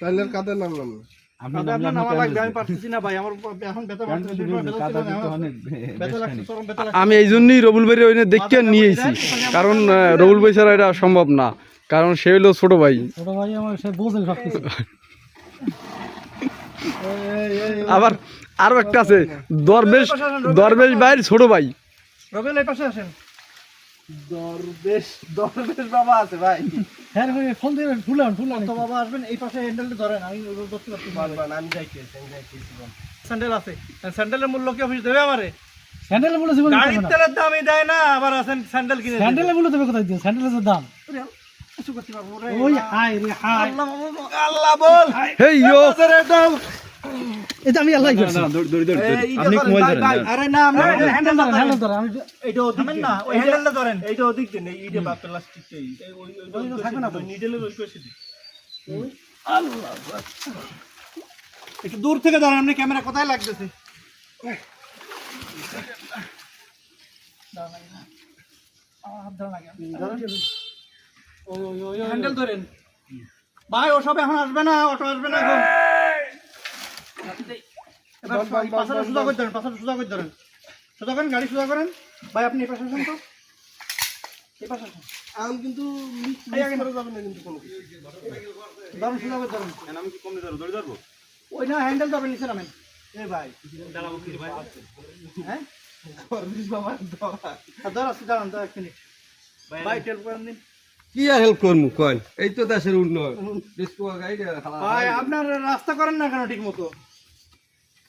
তাহলে কাদের নামলাম আমি এই জন্যই রবুল ভাই ওই দেখতে নিয়েছি কারণ রবুল ভাই ছাড়া এটা সম্ভব না। কারণ সে হলো ছোট ভাই। আবার আরও একটা আছে। দরবেশ দরবেশ ভাইয়ের ছোট ভাই। এই পাশে আসেন। দরবেশ দরবেশ বাবা আছে ভাই। হ্যাঁ ভাই ফোন দিয়ে ফুলান ফুলান। তো বাবা আসবেন এই পাশে হ্যান্ডেলটা ধরেন আমি ধরতে পারছি না। বারবার আমি যাইতেছি আমি যাইতেছি স্যান্ডেল আছে। স্যান্ডেলের মূল্য কি অফিস দেবে আমারে? স্যান্ডেল বলে দেবে গাড়ির তেলের দামই দেয় না আবার আছেন স্যান্ডেল কিনে দেবে। স্যান্ডেল বলে দেবে কোথায় দিয়ে? স্যান্ডেলের দাম। কিছু করতে পারব রে। ওই হাই রে হাই আল্লাহ আল্লাহ বল। হেই ইয়ো। এটা আমি আল্লাহ করছি। আপনি ধরেন। আরে না আমরা হ্যান্ডেল হ্যান্ডেল ধরে হ্যান্ডেল ধরে আমি এইটা ওদিক না ওই হ্যান্ডেলটা ধরেন। এইটা ওদিক দেন এই ইটে বা প্লাস্টিকটা এই ওই ওই থাকবে না নিডেলের ওই পাশে দিন। একটু দূর থেকে ধরেন আপনি ক্যামেরা কোথায় লাগতেছে? হ্যান্ডেল ধরেন। ভাই ওসব এখন আসবে না অটো আসবে না এখন। এবার পাশাটা সোজা করে ধরেন পাশাটা সোজা করে ধরেন। সোজা করেন গাড়ি সোজা করেন। ভাই আপনি এই পাশে আসেন তো। এই পাশে আসেন। আম কিন্তু মিস মিস করা যাবে না কিন্তু কোনো কিছু। সোজা করে ধরুন। ওই না হ্যান্ডেল ধরবেন নিচে নামেন। এ ভাই। হ্যাঁ? দরবেশ বাবা ধরা আর ধর আসছি দাঁড়ান তো এক মিনিট ভাই টেল কি আর হেল্প করব কন এই তো দেশের উন্নয়ন। ভাই আপনার রাস্তা করেন না কেন ঠিক মতো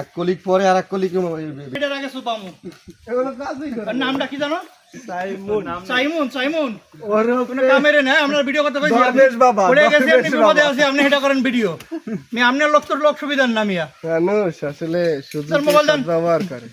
এক কলিক পরে আর এক কলিক এটার আগে সুপামু। এগুলো কাজই করে। আর নামটা কি জানো? সাইমন। সাইমন সাইমন ওরে কোনো কামেরে না আমরা ভিডিও করতে কইছি দরবেশ বাবা, পড়ে গেছে আপনি দরবেশ বিপদে আছে আপনি এটা করেন ভিডিও মি আপনার লোক তো লোক সুবিধার নামিয়া আসলে শুধু মোবাইল ব্যবহার করে।